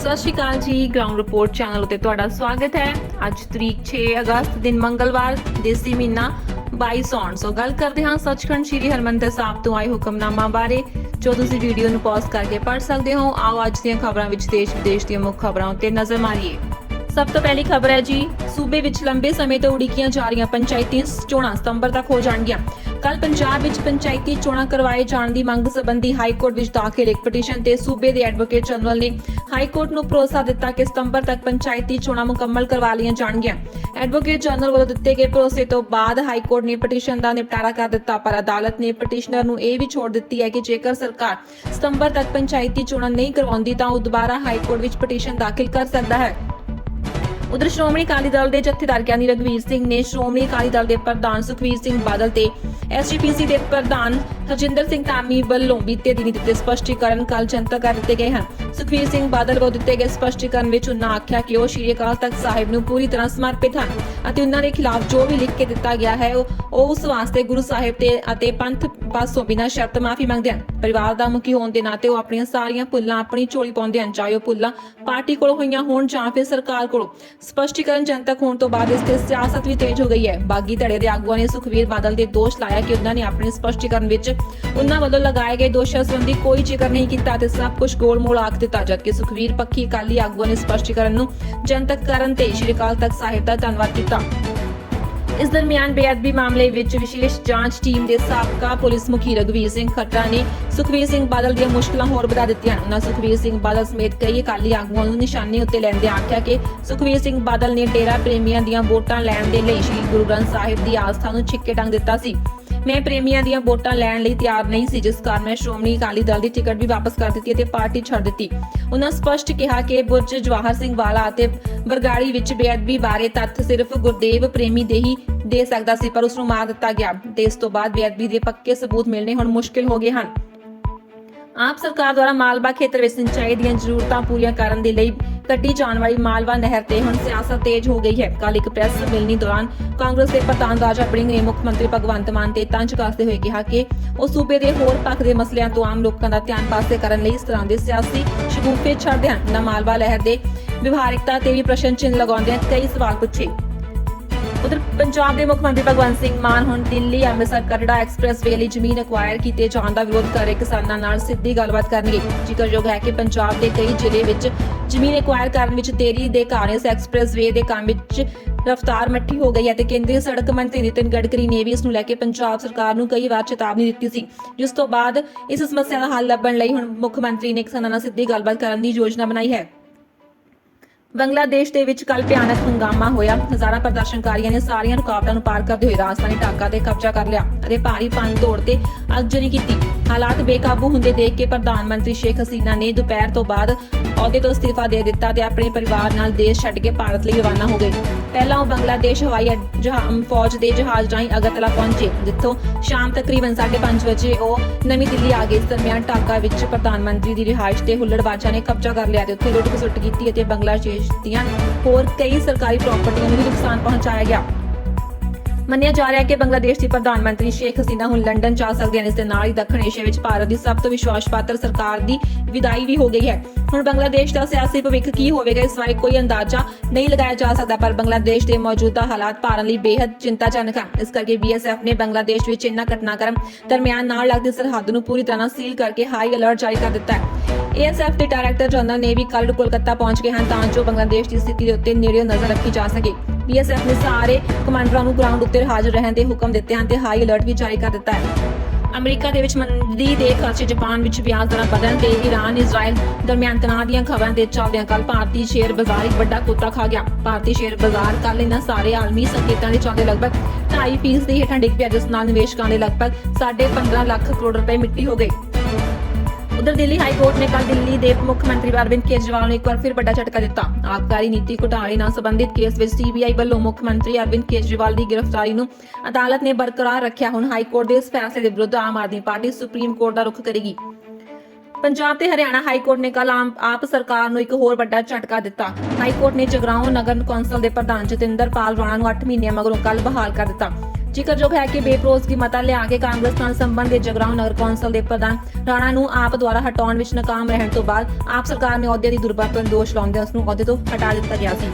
ਸਤਿ ਸ਼੍ਰੀ ਅਕਾਲ ਜੀ ground report channel ਉਤੇ ਤੁਹਾਡਾ ਸਵਾਗਤ ਹੈ। ਅੱਜ ਤਰੀਕ 6 ਅਗਸਤ, ਦਿਨ ਮੰਗਲਵਾਰ, ਦੇਸੀ ਮਹੀਨਾ 22 ਸੌਣ ਸੋ ਗੱਲ ਕਰਦੇ ਹਾਂ ਸੱਚਖੰਡ ਸ੍ਰੀ ਹਰਮੰਦਰ ਸਾਹਿਬ ਤੋਂ ਆਏ ਹੁਕਮਨਾਮਾ ਬਾਰੇ, ਜੋ ਤੁਸੀਂ ਵੀਡੀਓ ਨੂੰ ਪੌਜ਼ ਕਰਕੇ ਪੜ੍ਹ ਸਕਦੇ ਹੋ। ਆਓ ਅੱਜ ਦੀਆਂ ਖਬਰਾਂ ਵਿੱਚ ਦੇਸ਼ ਵਿਦੇਸ਼ ਦੀਆਂ ਮੁੱਖ ਖਬਰਾਂ ਉੱਤੇ ਨਜ਼ਰ ਮਾਰੀਏ। ਸਭ ਤੋਂ ਪਹਿਲੀ ਖਬਰ ਹੈ ਜੀ। ਸੂਬੇ ਵਿੱਚ ਲੰਬੇ ਸਮੇਂ ਤੋਂ ਉਡੀਕੀਆਂ ਜਾ ਰਹੀਆਂ ਪੰਚਾਇਤੀ ਚੋਣਾਂ ਸਤੰਬਰ ਤੱਕ ਹੋ ਜਾਣਗੀਆਂ। ਕੱਲ ਪੰਜਾਬ ਵਿੱਚ ਪੰਚਾਇਤੀ ਚੋਣਾਂ ਕਰਵਾਏ ਜਾਣ ਦੀ ਮੰਗ ਸੰਬੰਧੀ ਹਾਈ ਕੋਰਟ ਵਿੱਚ ਦਾਖਲ ਇੱਕ ਪਟੀਸ਼ਨ ਤੇ ਸੂਬੇ ਦੇ ਐਡਵੋਕੇਟ ਜਨਰਲ ਨੇ ਹਾਈ ਕੋਰਟ ਨੂੰ ਭਰੋਸਾ ਦਿੱਤਾ ਕਿ ਸਤੰਬਰ ਤੱਕ ਪੰਚਾਇਤੀ ਚੋਣਾਂ ਮੁਕੰਮਲ ਕਰਵਾ ਲਈਆਂ ਜਾਣਗੀਆਂ। ਐਡਵੋਕੇਟ ਜਨਰਲ ਵੱਲੋਂ ਦਿੱਤੇ ਗਏ ਭਰੋਸੇ ਤੋਂ ਬਾਅਦ ਹਾਈ ਕੋਰਟ ਨੇ ਪਟੀਸ਼ਨ ਦਾ ਨਿਪਟਾਰਾ ਕਰ ਦਿੱਤਾ, ਪਰ ਅਦਾਲਤ ਨੇ ਪਟੀਸ਼ਨਰ ਨੂੰ ਇਹ ਵੀ ਛੋੜ ਦਿੱਤੀ ਹੈ ਕਿ ਜੇਕਰ ਸਰਕਾਰ ਸਤੰਬਰ ਤੱਕ ਪੰਚਾਇਤੀ ਚੋਣਾਂ ਨਹੀਂ ਕਰਵਾਉਂਦੀ ਤਾਂ ਉਹ ਦੁਬਾਰਾ ਹਾਈ ਕੋਰਟ ਵਿੱਚ ਪਟੀਸ਼ਨ ਦਾਖਲ ਕਰ ਸਕਦਾ ਹੈ। ਉਧਰ ਸ਼੍ਰੋਮਣੀ ਅਕਾਲੀ ਦਲ ਦੇ ਜਥੇਦਾਰ ਗਿਆਨੀ ਰਗਵੀਰ ਸਿੰਘ ਨੇ ਸ਼੍ਰੋਮਣੀ ਅਕਾਲੀ ਦਲ ਦੇ ਪ੍ਰਧਾਨ ਸੁਖਵੀਰ ਸਿੰਘ ਬਾਦਲ ਤੇ ਐਸਜੀਪੀਸੀ ਦੇ ਪ੍ਰਧਾਨ ਹਰਜਿੰਦਰ ਸਿੰਘ ਧਾਮੀ ਵੱਲੋਂ ਬੀਤੇ ਦਿਨੀ ਦਿੱਤੇ ਸਪਸ਼ਟੀਕਰਨ ਕੱਲ ਜਨਤਕ ਕਰ ਦਿੱਤੇ ਗਏ ਹਨ। ਸੁਖਵੀਰ ਸਿੰਘ ਬਾਦਲ ਵੱਲੋਂ ਦਿੱਤੇ ਗਏ ਸਪਸ਼ਟੀਕਰਨ ਵਿੱਚ ਉਹਨਾਂ ਆਖਿਆ ਕਿ ਉਹ ਸ਼੍ਰੀ ਅਕਾਲ ਤਖਤ ਸਾਹਿਬ ਨੂੰ ਪੂਰੀ ਤਰ੍ਹਾਂ ਸਮਰਪਿਤ ਹਨ ਅਤੇ ਉਹਨਾਂ ਦੇ ਖਿਲਾਫ ਜੋ ਵੀ ਲਿਖ ਕੇ ਦਿੱਤਾ ਗਿਆ ਹੈ ਉਹ ਉਸ ਵਾਸਤੇ ਗੁਰੂ ਸਾਹਿਬ ਤੇ ਅਤੇ ਪੰਥ ਪਾਸੋਂ ਬਿਨਾਂ ਸ਼ਰਤ ਮਾਫੀ ਮੰਗਦੇ ਹਨ। ਪਰਿਵਾਰ ਦਾ ਮੁਖੀ ਹੋਣ ਦੇ ਨਾਤੇ ਉਹ ਆਪਣੀਆਂ ਸਾਰੀਆਂ ਭੁੱਲਾਂ ਆਪਣੀ ਝੋਲੀ ਪਾਉਂਦੇ ਹਨ, ਚਾਹੇ ਉਹ ਭੁੱਲਾਂ ਪਾਰਟੀ ਕੋਲ ਹੋਈਆਂ ਹੋਣ ਜਾਂ ਫਿਰ ਸਰਕਾਰ ਕੋਲ। ਸਪਸ਼ਟੀਕਰਨ ਜਨਤਕ ਹੋਣ ਤੋਂ ਬਾਅਦ ਇਸ ਤੇ ਸਿਆਸਤ ਵੀ ਤੇਜ਼ ਹੋ ਗਈ ਹੈ। ਬਾਗੀ ਧੜੇ ਦੇ ਆਗੂਆਂ ਨੇ ਸੁਖਵੀਰ ਬਾਦਲ ਦੇ ਦੋਸ਼ ਲਾਇਆ ਕਿ ਉਹਨਾਂ ਨੇ ਆਪਣੇ ਸਪਸ਼ਟੀਕਰਨ ਵਿੱਚ ਉਨ੍ਹਾਂ ਵੱਲੋਂ ਲਗਾਏ ਗਏ ਦੋਸ਼ਾਂ ਸੰਬੰਧੀ ਕੋਈ ਜ਼ਿਕਰ ਨਹੀਂ ਕੀਤਾ ਤੇ ਸਭ ਕੁਝ ਗੋਲਮੋਲ ਆਖ ਦਿੱਤਾ ਜਦਕਿ ਸੁਖਵੀਰ ਪੱਖੀ ਅਕਾਲੀ ਆਗੂਆਂ ਨੇ ਸਪਸ਼ਟੀਕਰਨ ਨੂੰ ਜਨਤਕ ਕਰਨ ਤੇ ਸ਼੍ਰੀ ਅਕਾਲ ਤਖਤ ਸਾਹਿਬ ਦਾ ਧੰਨਵਾਦ ਕੀਤਾ। ਇਸ ਦਰਮਿਆਨ ਬੇਅਦਬੀ ਮਾਮਲੇ ਵਿੱਚ ਵਿਸ਼ੇਸ਼ ਜਾਂਚ ਟੀਮ ਦੇ ਸਾਬਕਾ ਪੁਲਿਸ ਮੁਖੀ ਰਗਵੀਰ ਸਿੰਘ ਖੱਟਾ ਨੇ ਸੁਖਵੀਰ ਸਿੰਘ ਬਾਦਲ ਦੀਆਂ ਮੁਸ਼ਕਲਾਂ ਹੋਰ ਵਧਾ ਦਿੱਤੀਆਂ। ਉਹਨਾਂ ਸੁਖਵੀਰ ਸਿੰਘ ਬਾਦਲ ਸਮੇਤ ਕਈ ਅਕਾਲੀ ਆਗੂਆਂ ਨੂੰ ਨਿਸ਼ਾਨੇ ਉੱਤੇ ਲੈਂਦੇ ਆਖਿਆ ਕਿ ਸੁਖਵੀਰ ਸਿੰਘ ਬਾਦਲ ਨੇ ਡੇਰਾ ਪ੍ਰੇਮੀਆਂ ਦੀਆਂ ਵੋਟਾਂ ਲੈਣ ਦੇ ਲਈ ਸ੍ਰੀ ਗੁਰੂ ਗ੍ਰੰਥ ਸਾਹਿਬ ਦੀ ਆਸਥਾ ਨੂੰ ਛਿੱਕੇ ਟੰਗ ਦਿੱਤਾ ਸੀ। ਮੈਂ ਪ੍ਰੇਮੀਆਂ ਦੀਆਂ ਵੋਟਾਂ ਲੈਣ ਲਈ ਤਿਆਰ ਨਹੀਂ ਸੀ, ਜਿਸ ਕਾਰਨ ਮੈਂ ਸ਼੍ਰੋਮਣੀ ਅਕਾਲੀ ਦਲ ਦੀ ਟਿਕਟ ਵੀ ਵਾਪਸ ਕਰ ਦਿੱਤੀ ਅਤੇ ਪਾਰਟੀ ਛੱਡ ਦਿੱਤੀ। ਉਹਨਾਂ ਸਪਸ਼ਟ ਕਿਹਾ ਕਿ ਬੁਰਜ ਜਵਾਹਰ ਸਿੰਘ ਵਾਲਾ ਅਤੇ ਬਰਗਾੜੀ ਵਿੱਚ ਬੇਅਦਬੀ ਬਾਰੇ ਤੱਥ ਸਿਰਫ ਗੁਰਦੇਵ ਪ੍ਰੇਮੀ ਦੇ ਹੀ ਦੇ ਸਕਦਾ ਸੀ, ਪਰ ਉਸ ਨੂੰ ਮਾਰ ਦਿੱਤਾ ਗਿਆ। ਤੇ ਇਸ ਤੋਂ ਬਾਅਦ ਬੇਅਦਬੀ ਦੇ ਪੱਕੇ ਸਬੂਤ ਮਿਲਣੇ ਹੁਣ ਮੁਸ਼ਕਿਲ ਹੋ ਗਏ ਹਨ। ਆਪ ਸਰਕਾਰ ਦੁਆਰਾ ਮਾਲਵਾ ਖੇਤਰ ਵਿੱਚ ਸਿੰਚਾਈ ਦੀਆਂ ਜ਼ਰੂਰਤਾਂ ਪੂਰੀਆਂ ਕਰਨ ਦੇ ਲਈ ਕੱਢੀ ਜਾਣ ਵਾਲੀ ਮਾਲਵਾ ਨਹਿਰ ਤੇ ਹੁਣ ਸਿਆਸਤ ਤੇਜ਼ ਹੋ ਗਈ ਹੈ। ਕੱਲ ਇੱਕ ਪ੍ਰੈਸ ਮਿਲਣੀ ਦੌਰਾਨ ਕਾਂਗਰਸ ਦੇ ਪ੍ਰਧਾਨ ਰਾਜਾ ਬੜਿੰਗ ਨੇ ਮੁੱਖ ਮੰਤਰੀ ਭਗਵੰਤ ਮਾਨ ਤੇ ਤੰਜ ਕੱਸਦੇ ਹੋਏ ਕਿਹਾ ਕਿ ਉਹ ਸੂਬੇ ਦੇ ਹੋਰ ਪੱਖ ਦੇ ਮਸਲਿਆਂ ਤੋਂ ਆਮ ਲੋਕਾਂ ਦਾ ਧਿਆਨ ਪਾਸੇ ਕਰਨ ਲਈ ਇਸ ਤਰ੍ਹਾਂ ਦੇ ਸਿਆਸੀ ਸ਼ਗੂਫੇ ਛੱਡਦੇ ਹਨ। ਨਾ ਮਾਲਵਾ ਲਹਿਰ ਦੇ ਵਿਵਹਾਰਿਕਤਾ ਤੇ ਵੀ ਪ੍ਰਸ਼ਨ ਚਿੰਨ੍ਹ ਲਗਾਉਂਦੇ ਕਈ ਸਵਾਲ ਪੁੱਛੇ। ਉਧਰ ਪੰਜਾਬ ਦੇ ਮੁੱਖ ਮੰਤਰੀ ਭਗਵੰਤ ਸਿੰਘ ਮਾਨ ਹੁਣ ਦਿੱਲੀ, ਅੰਮ੍ਰਿਤਸਰ ਕਟੜਾ ਐਕਸਪ੍ਰੈਸਵੇ ਲਈ ਜ਼ਮੀਨ ਐਕਵਾਇਰ ਕੀਤੇ ਜਾਣ ਦਾ ਵਿਰੋਧ ਕਰ ਰਹੇ ਕਿਸਾਨਾਂ ਨਾਲ ਸਿੱਧੀ ਗੱਲਬਾਤ ਕਰਨਗੇ। ਜ਼ਿਕਰਯੋਗ ਹੈ ਕਿ ਪੰਜਾਬ ਦੇ ਕਈ ਜ਼ਿਲ੍ਹੇ ਵਿੱਚ ਜ਼ਮੀਨ ਐਕਵਾਇਰ ਕਰਨ ਵਿੱਚ ਤੇਰੀ ਦੇ ਕਾਰਨ ਇਸ ਐਕਸਪ੍ਰੈਸਵੇ ਦੇ ਕੰਮ ਵਿੱਚ ਰਫ਼ਤਾਰ ਮੱਠੀ ਹੋ ਗਈ ਹੈ ਤੇ ਕੇਂਦਰੀ ਸੜਕ ਮੰਤਰੀ ਨਿਤਿਨ ਗਡਕਰੀ ਨੇ ਵੀ ਇਸ ਨੂੰ ਲੈ ਕੇ ਪੰਜਾਬ ਸਰਕਾਰ ਨੂੰ ਕਈ ਵਾਰ ਚੇਤਾਵਨੀ ਦਿੱਤੀ ਸੀ, ਜਿਸ ਤੋਂ ਬਾਅਦ ਇਸ ਸਮੱਸਿਆ ਦਾ ਹੱਲ ਲੱਭਣ ਲਈ ਹੁਣ ਮੁੱਖ ਮੰਤਰੀ ਨੇ ਕਿਸਾਨਾਂ ਨਾਲ ਸਿੱਧੀ ਗੱਲਬਾਤ ਕਰਨ ਦੀ ਯੋਜਨਾ ਬਣਾਈ ਹੈ। ਬੰਗਲਾਦੇਸ਼ ਦੇ ਵਿੱਚ ਕੱਲ ਭਿਆਨਕ ਹੰਗਾਮਾ ਹੋਇਆ। ਹਜ਼ਾਰਾਂ ਪ੍ਰਦਰਸ਼ਨਕਾਰੀਆਂ ਨੇ ਸਾਰੀਆਂ ਰੁਕਾਵਟਾਂ ਨੂੰ ਪਾਰ ਕਰਦੇ ਹੋਏ ਰਾਜਧਾਨੀ ਢਾਕਾ ਤੇ ਕਬਜ਼ਾ ਕਰ ਲਿਆ ਅਤੇ ਭਾਰੀ ਭੰਨ ਤੋੜ ਤੇ ਅਗਜਰੀ ਕੀਤੀ। ਹਾਲਾਤ ਬੇਕਾਬੂ ਹੁੰਦੇ ਦੇਖ ਕੇ ਪ੍ਰਧਾਨ ਮੰਤਰੀ ਸ਼ੇਖ ਹਸੀਨਾ ਨੇ ਦੁਪਹਿਰ ਤੋਂ ਬਾਅਦ ਅਹੁਦੇ ਤੋਂ ਅਸਤੀਫਾ ਦੇ ਦਿੱਤਾ ਤੇ ਆਪਣੇ ਪਰਿਵਾਰ ਨਾਲ ਦੇਸ਼ ਛੱਡ ਕੇ ਭਾਰਤ ਲਈ ਰਵਾਨਾ ਹੋ ਗਏ। ਪਹਿਲਾਂ ਉਹ ਬੰਗਲਾਦੇਸ਼, ਹਵਾਈ ਜਹਾਜ਼, ਫੌਜ ਦੇ ਜਹਾਜ਼ ਰਾਹੀਂ ਅਗਰਤਲਾ ਪਹੁੰਚੇ। ਜਿੱਥੋਂ ਸ਼ਾਮ ਤਕਰੀਬਨ 5:30 ਵਜੇ ਉਹ ਨਵੀਂ ਦਿੱਲੀ ਆ ਗਏ। ਇਸ ਦਰਮਿਆਨ ਢਾਕਾ ਵਿੱਚ ਪ੍ਰਧਾਨ ਮੰਤਰੀ ਦੀ ਰਿਹਾਇਸ਼ ਤੇ ਹੁੱਲੜਬਾਜ਼ਾਂ ਨੇ ਕਬਜ਼ਾ ਕਰ ਲਿਆ ਤੇ ਉੱਥੇ ਲੁੱਟ ਖਸੁੱਟ ਕੀਤੀ ਅਤੇ ਬੰਗਲਾਦੇਸ਼ ਦੀਆਂ ਹੋਰ ਕਈ ਸਰਕਾਰੀ ਪ੍ਰਾਪਰਟੀਆਂ ਨੂੰ ਵੀ ਨੁਕਸਾਨ ਪਹੁੰਚਾਇਆ ਗਿਆ। ਮੰਨਿਆ ਜਾ ਰਿਹਾ ਹੈ ਕਿ ਬੰਗਲਾਦੇਸ਼ ਦੀ ਪ੍ਰਧਾਨ ਮੰਤਰੀ ਸ਼ੇਖ ਹਸੀਨਾ ਹੁਣ ਲੰਡਨ ਜਾ ਸਕਦੇ ਹਨ ਇਸ ਦੇ ਨਾਲ ਹੀ ਦੱਖਣ ਏਸ਼ੀਆ ਵਿੱਚ ਭਾਰਤ ਦੀ ਸਭ ਤੋਂ ਵਿਸ਼ਵਾਸ ਸਰਕਾਰ ਦੀ ਵਿਦਾਈ ਵੀ ਹੋ ਗਈ ਹੈ। ਹੁਣ ਬੰਗਲਾਦੇਸ਼ ਦਾ ਸਿਆਸੀ ਭਵਿੱਖ ਕੀ ਹੋਵੇਗਾ, ਇਸ ਬਾਰੇ ਕੋਈ ਅੰਦਾਜ਼ਾ ਨਹੀਂ ਲਗਾਇਆ ਜਾ ਸਕਦਾ, ਪਰ ਬੰਗਲਾਦੇਸ਼ ਦੇ ਮੌਜੂਦਾ ਹਾਲਾਤ ਭਾਰਤ ਲਈ ਬੇहद ਚਿੰਤਾਜਨਕ ਹਨ ਇਸ ਕਰਕੇ ਬੀਐਸਐਫ ਨੇ ਬੰਗਲਾਦੇਸ਼ ਵਿੱਚ ਇਹਨਾਂ ਘਟਨਾਕ੍ਰਮ ਦਰਮਿਆਨ ਨਾਲ ਲੱਗਦੀ ਸਰਹੱਦ ਨੂੰ ਪੂਰੀ ਤਰ੍ਹਾਂ ਸੀਲ ਕਰਕੇ ਹਾਈ ਅਲਰਟ ਜਾਰੀ ਕਰ ਦਿੱਤਾ ਹੈ। ਏਐਸਐਫ ਦੇ ਡਾਇਰੈਕਟਰ ਜਨਰਲ ਨੇ ਵੀ ਕੱਲ ਕੋਲਕਾਤਾ ਪਹੁੰਚ ਗਏ ਹਨ, ਤਾਂ ਜੋ ਬੰਗਲਾਦੇਸ਼ ਦੀ ਸਥਿਤੀ ਦੇ ਉੱਤੇ ਨੇੜਿਓਂ ਨਜ਼ਰ ਰੱਖੀ ਜਾ ਸਕੇ। ਬੀਐਸਐਫ ਨੇ ਸਾਰੇ ਕਮਾਂਡਰਾਂ ਨੂੰ ਗਰਾਊਂਡ ਉੱਤੇ ਹਾਜ਼ਰ ਰਹਿਣ ਦੇ ਹੁਕਮ ਦਿੱਤੇ ਹਨ ਤੇ ਹਾਈ ਅਲਰਟ ਵੀ ਜਾਰੀ ਕਰ ਦਿੱਤਾ ਹੈ। ਅਮਰੀਕਾ ਦੇ ਵਿੱਚ ਮੰਦੀ ਦੇ ਖਰਚੇ ਜਾਪਾਨ ਵਿੱਚ ਵਿਆਜ ਦਰਾਂ ਵਧਣ ਤੇ ਈਰਾਨ ਇਜ਼ਰਾਈਲ ਦਰਮਿਆਨ ਤਣਾਅ ਦੀਆਂ ਖਬਰਾਂ ਦੇ ਚੱਲਦਿਆਂ ਕੱਲ ਭਾਰਤੀ ਸ਼ੇਅਰ ਬਾਜ਼ਾਰ ਇੱਕ ਵੱਡਾ ਕੋਤਾ ਖਾ ਗਿਆ। ਭਾਰਤੀ ਸ਼ੇਅਰ ਬਾਜ਼ਾਰ ਕੱਲ ਇਹਨਾਂ ਸਾਰੇ ਆਲਮੀ ਸੰਕੇਤਾਂ ਦੇ ਚੱਲਦੇ ਲਗਭਗ 2.5 ਫੀਸਦੀ ਹੇਠਾਂ ਡਿੱਗ ਪਿਆ, ਜਿਸ ਨਾਲ ਨਿਵੇਸ਼ਕਾਂ ਦੇ ਲਗਭਗ 15.5 ਲੱਖ ਕਰੋੜ ਰੁਪਏ ਮਿੱਟੀ ਹੋ ਗਏ। ਉਧਰ ਦਿੱਲੀ ਹਾਈ ਕੋਰਟ ਨੇ ਕੱਲ ਦਿੱਲੀ ਦੇ ਮੁੱਖ ਮੰਤਰੀ ਅਰਵਿੰਦ ਕੇਜਰੀਵਾਲ ਨੂੰ ਇੱਕ ਵਾਰ ਫਿਰ ਵੱਡਾ ਝਟਕਾ ਦਿੱਤਾ। ਆਬਕਾਰੀ ਨੀਤੀ ਘੁਟਾਲੇ ਨਾਲ ਸੰਬੰਧਿਤ ਕੇਸ ਵਿੱਚ ਸੀਬੀਆਈ ਵੱਲੋਂ ਮੁੱਖ ਮੰਤਰੀ ਅਰਵਿੰਦ ਕੇਜਰੀਵਾਲ ਦੀ ਗ੍ਰਿਫਤਾਰੀ ਨੂੰ ਅਦਾਲਤ ਨੇ ਬਰਕਰਾਰ ਰੱਖਿਆ। ਹੁਣ ਹਾਈ ਕੋਰਟ ਦੇ ਇਸ ਫੈਸਲੇ ਦੇ ਵਿਰੁੱਧ Aam Aadmi party Supreme Court ਦਾ ਰੁਖ ਕਰੇਗੀ। ਪੰਜਾਬ ਤੇ ਹਰਿਆਣਾ ਹਾਈ ਕੋਰਟ ਨੇ ਕੱਲ ਆਪ ਸਰਕਾਰ ਨੂੰ ਇੱਕ ਹੋਰ ਵੱਡਾ ਝਟਕਾ ਦਿੱਤਾ। ਹਾਈ ਕੋਰਟ ਨੇ ਜਗਰਾਉਂ ਨਗਰ ਕੌਂਸਲ ਦੇ ਪ੍ਰਧਾਨ ਜਤਿੰਦਰ ਪਾਲ ਰਾਣਾ ਨੂੰ 8 ਮਹੀਨਿਆਂ ਮਗਰੋਂ ਕੱਲ ਬਹਾਲ ਕਰ ਦਿੱਤਾ। ਜ਼ਿਕਰਯੋਗ ਹੈ ਕਿ ਬੇਪਰੋਜ਼ਗੀ ਮਤਾ ਲਿਆ ਕੇ ਕਾਂਗਰਸ ਨਾਲ ਸੰਬੰਧਿਤ ਜਗਰਾਉਂ ਨਗਰ ਕੌਂਸਲ ਦੇ ਪ੍ਰਧਾਨ ਰਾਣਾ ਨੂੰ ਆਪ ਦੁਆਰਾ ਹਟਾਉਣ ਵਿੱਚ ਨਾਕਾਮ ਰਹਿਣ ਤੋਂ ਬਾਅਦ ਆਪ ਸਰਕਾਰ ਨੇ ਅਹੁਦੇ ਦੀ ਦੁਰਵਰਤੋਂ ਦਾ ਦੋਸ਼ ਲਾਉਂਦੇ ਉਸ ਨੂੰ ਅਹੁਦੇ ਤੋਂ ਹਟਾ ਦਿੱਤਾ ਗਿਆ ਸੀ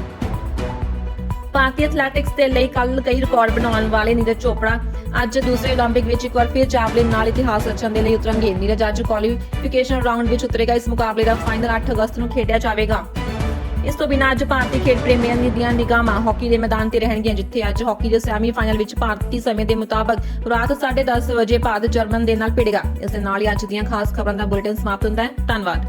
ਭਾਰਤੀ ਐਥਲੈਟਿਕਸ ਦੇ ਲਈ ਕੱਲ ਕਈ ਰਿਕਾਰਡ ਬਣਾਉਣ ਵਾਲੇ ਨੀਰਜ ਚੋਪੜਾ ਅੱਜ ਦੂਸਰੇ 올림픽 ਵਿੱਚ ਇੱਕ ਵਾਰ ਫਿਰ ਜਾਵਲਿਨ ਨਾਲ ਇਤਿਹਾਸ ਰਚਣ ਦੇ ਲਈ ਉਤਰਨਗੇ ਨੀਰਜ ਅੱਜ ਕੁਆਲੀਫਿਕੇਸ਼ਨ ਰਾਊਂਡ ਵਿੱਚ ਉਤਰੇਗਾ ਇਸ ਮੁਕਾਬਲੇ ਦਾ ਫਾਈਨਲ 8 ਅਗਸਤ ਨੂੰ ਖੇਡਿਆ ਜਾਵੇਗਾ ਇਸ ਤੋਂ ਬਿਨਾਂ ਅੱਜ ਭਾਰਤੀ ਖੇਡ ਪ੍ਰੇਮੀਆਂ ਦੀਆਂ ਨਿਗਾਹਾਂ ਹਾਕੀ ਦੇ ਮੈਦਾਨ ਤੇ ਰਹਿਣਗੀਆਂ, ਜਿੱਥੇ ਅੱਜ ਹਾਕੀ ਦੇ ਸੈਮੀ ਫਾਈਨਲ ਵਿੱਚ ਭਾਰਤੀ ਸਮੇਂ ਦੇ ਮੁਤਾਬਕ ਰਾਤ 10:30 ਵਜੇ ਭਾਰਤ ਜਰਮਨ ਦੇ ਨਾਲ ਭਿੜੇਗਾ। ਇਸ ਦੇ ਨਾਲ ਹੀ ਅੱਜ ਦੀਆਂ ਖਾਸ ਖਬਰਾਂ ਦਾ ਬੁਲੇਟਿਨ ਸਮਾਪਤ ਹੁੰਦਾ ਹੈ। ਧੰਨਵਾਦ।